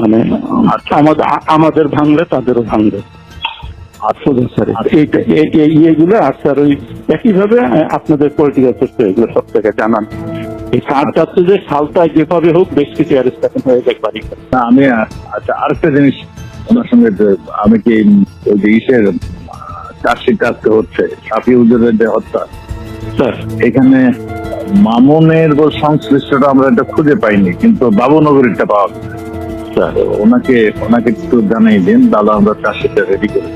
মানে আমাদের ভাঙলে তাদেরও ভাঙবে। স্যার এইটা এই- এই- এইগুলো আর স্যার ওই একইভাবে আপনাদের পলিটিক্যাল তথ্য এগুলো সব থেকে জানান। এই সার চাচ্ছে যে সালটা যেভাবে হোক বেশ কিছু অ্যারেস্ট হয়ে যায় বাড়ি। আমি আচ্ছা আরেকটা জিনিস ওনার সঙ্গে আমি কি ওই যে ইসের চার্জশিট আজকে হচ্ছে সাফি হুজুরের যে হত্যা। এখানে মামুনের সংশ্লিষ্টটা আমরা এটা খুঁজে পাইনি কিন্তু বাবুনগরীরটা পাওয়া গেছে। স্যার ওনাকে ওনাকে একটু জানাই দিন দাদা আমরা চাষিটা রেডি করি